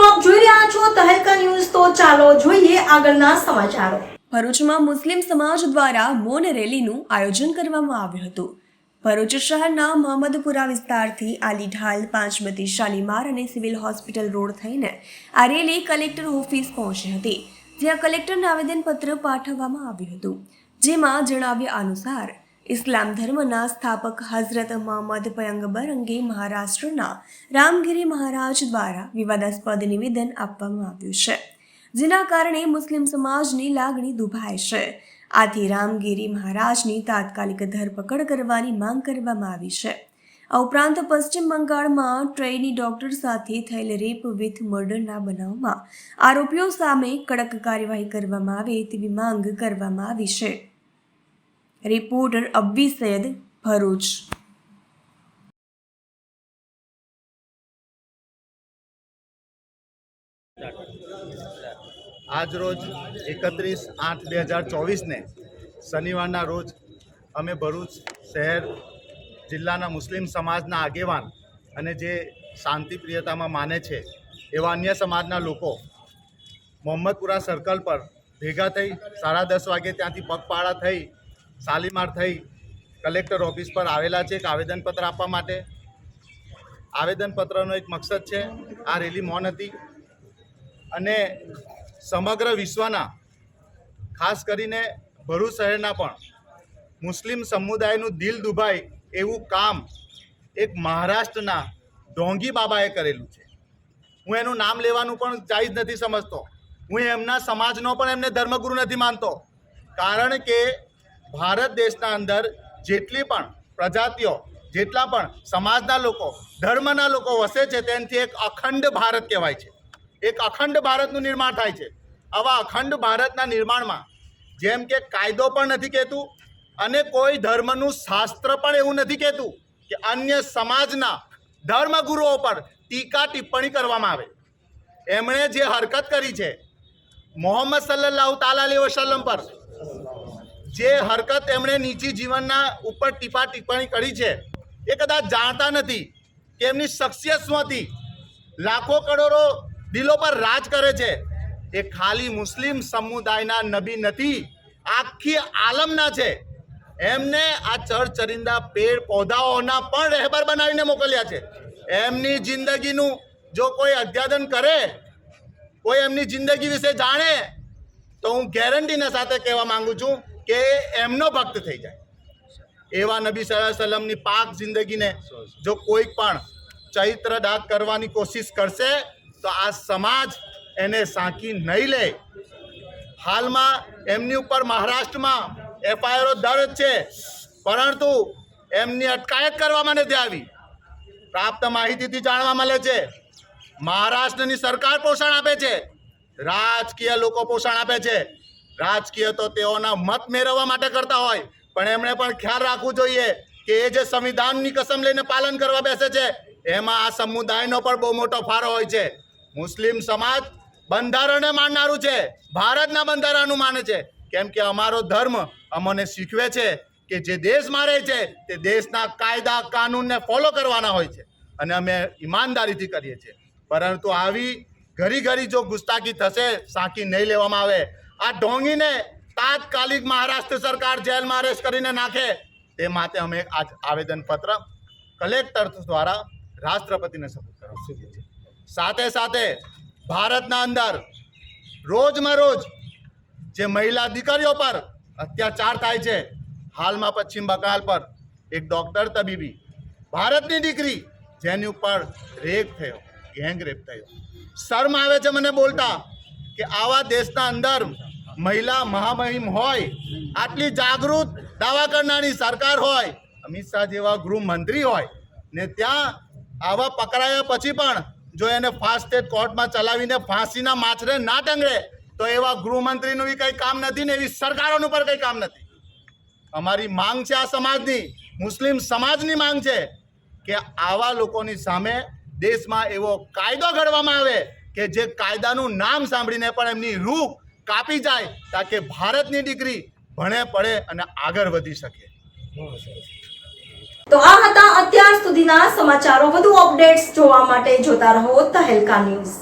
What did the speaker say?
મિત્રો આપ જોઈ રહ્યા છો તહેલકા ન્યૂઝ. તો ચાલો જોઈએ આગળના સમાચારો. ભરૂચમાં મુસ્લિમ સમાજ દ્વારા મૌન રેલીનું આયોજન કરવામાં આવ્યું હતું. ભરૂચ શહેરના મોહમ્મદપુરા વિસ્તારથી આલી ઢાલ, પાંચમતી, શાલીમાર અને સિવિલ હોસ્પિટલ રોડ થઈને આ રેલી કલેક્ટર ઓફિસ પહોંચી હતી. જ્યાં કલેક્ટરને આવેદનપત્ર પાઠવવામાં આવ્યું હતું. જેમાં જણાવ્યા અનુસાર ઇસ્લામ ધર્મના સ્થાપક હઝરત મોહમ્મદ પયંગબર અંગે મહારાષ્ટ્રના રામગીરી મહારાજ દ્વારા વિવાદાસ્પદ નિવેદન આપવામાં આવ્યું છે, જેના કારણે મુસ્લિમ સમાજની લાગણી દુભાય છે. આથી રામગીરી મહારાજની તાત્કાલિક ધરપકડ કરવાની માંગ કરવામાં આવી છે. આ ઉપરાંત પશ્ચિમ બંગાળમાં ટ્રેની ડોક્ટર સાથે થયેલ રેપ વિથ મર્ડરના બનાવમાં આરોપીઓ સામે કડક કાર્યવાહી કરવામાં આવે તેવી માંગ કરવામાં આવી છે. રિપોર્ટર અબ્બી સૈદ ભરૂચ. આજ રોજ એકત્રીસ આઠ બે હજાર ચોવીસને શનિવારના રોજ અમે ભરૂચ શહેર જિલ્લાના મુસ્લિમ સમાજના આગેવાન અને જે શાંતિપ્રિયતામાં માને છે એવા અન્ય સમાજના લોકો મોહમ્મદપુરા સર્કલ પર ભેગા થઈ સાડા દસ વાગે ત્યાંથી પગપાળા થઈ શાલીમાર થઈ કલેક્ટર ઓફિસ પર આવેલા છે એક આવેદનપત્ર આપવા માટે. આવેદનપત્રનો એક મકસદ છે આ રેલી મૌન હતી અને સમગ્ર વિશ્વના, ખાસ કરીને ભરૂચ શહેરના પણ મુસ્લિમ સમુદાયનું દિલ દુભાય એવું કામ એક મહારાષ્ટ્રના ઢોંગી બાબાએ કરેલું છે. હું એનું નામ લેવાનું પણ જાયજ નથી સમજતો. હું એમના સમાજનો પણ એમને ધર્મગુરુ નથી માનતો. કારણ કે ભારત દેશના અંદર જેટલી પણ પ્રજાતિઓ, જેટલા પણ સમાજના લોકો, ધર્મના લોકો વસે છે, તેનાથી એક અખંડ ભારત કહેવાય છે. એક અખંડ ભારતનું નિર્માણ થાય છે. આવા અખંડ ભારતના નિર્માણમાં જેમ કે કાયદો પણ નથી કહેતું અને કોઈ ધર્મનું શાસ્ત્ર પણ એવું નથી કહેતું કે અન્ય સમાજના ધર્મગુરુઓ પર ટીકા ટિપ્પણી કરવામાં આવે. એમણે જે હરકત કરી છે, મોહમ્મદ સલ્લાહ તાલા અલી વસલ્લમ પર જે હરકત એમણે નીચી જીવનના ઉપર ટીપા ટિપ્પણી કરી છે, એ કદાચ જાણતા નથી કે એમની શખ્સિયત શું હતી. લાખો કરોડો દિલો પર રાજ કરે છે. એ ખાલી મુસ્લિમ સમુદાયના નબી નથી, આખી આલમના છે. એમને આ ચર ચરિંદા પેડ પૌધાઓના પણ રહેબર બનાવીને મોકલ્યા છે. એમની જિંદગીનું જો કોઈ અધ્યાદન કરે, કોઈ એમની જિંદગી વિશે જાણે, તો હું ગેરંટીના સાથે કહેવા માંગુ છું કે એમનો ભક્ત થઈ જાય. એવા નબી સલમની પાક જિંદગીને જો કોઈ પણ ચૈત્ર દાગ કરવાની કોશિશ કરશે, તો આ સમાજ એને સાંકી નહીં લે. હાલમાં એમની ઉપર મહારાષ્ટ્રમાં એફઆઈઆરો દર્જ છે. પરંતુ એમની અટકાયત કરવામાં નથી આવી. પ્રાપ્ત માહિતીથી જાણવા મળે છે, મહારાષ્ટ્રની સરકાર પોષણ આપે છે, રાજકીય લોકો પોષણ આપે છે. રાજકીય તો તેઓના મત મેળવવા માટે કરતા હોય. પણ એમણે પણ ખ્યાલ રાખવું જોઈએ કે એ જે સંવિધાનની કસમ લઈને પાલન કરવા બેસે છે, એમાં આ સમુદાયનો પણ બહુ મોટો ફાળો હોય છે. મુસ્લિમ સમાજ બંધારણને માનનારું છે, ભારતના બંધારણનું માને છે. કેમ કે અમારો ધર્મ અમને શીખવે છે કે જે દેશમાં રહે છે, તે દેશના કાયદા કાનૂનને ફોલો કરવાના હોય છે અને અમે ઈમાનદારીથી કરીએ છીએ. પરંતુ આવી ઘડી ઘડી જો ગુસ્તાકી થશે, સાંકી નહીં લેવામાં આવે આ ઢોંગીને તાત્કાલિક મહારાષ્ટ્ર સરકાર જેલમાં અરેસ્ટ કરીને નાખે. તે માટે અમે આજ આવેદનપત્ર કલેક્ટર દ્વારા રાષ્ટ્રપતિને સપોર્ટ કરવા સુધી છીએ. સાથે સાથે ભારતના અંદર રોજમાં રોજ જે મહિલા દીકરીઓ પર અત્યાચાર થાય છે, હાલમાં પશ્ચિમ બંગાળ પર એક ડૉક્ટર તબીબી ભારતની દીકરી જેની ઉપર રેપ થયો ગેંગ રેપ થયો. શર્મ આવે છે મને બોલતા કે આવા દેશના અંદર મહિલા મહામહિમ હોય, આટલી જાગૃત દાવા કરનારી સરકાર હોય, અમિત શાહ જેવા ગૃહમંત્રી હોય, ને ત્યાં આવા પકડાયા પછી પણ જો એને ફાસ્ટ સ્ટેટ કોર્ટમાં ચલાવીને ફાંસીના માછરે ના ટંગડે તો એવા ગૃહમંત્રીનું બી કંઈ કામ નથી ને એવી સરકારોનું પણ કંઈ કામ નથી. અમારી માંગ છે આ સમાજની, મુસ્લિમ સમાજની માંગ છે કે આવા લોકોની સામે દેશમાં એવો કાયદો ઘડવામાં આવે કે જે કાયદાનું નામ સાંભળીને પણ એમની રૂહ કાપી જાય તાકે ભારતની દીકરી ભણે, પડે અને આગળ વધી શકે. તો આ હતા અત્યાર સુધીના સમાચારો. વધુ અપડેટ્સ જોવા માટે જોતા રહો તહેલકા ન્યૂઝ.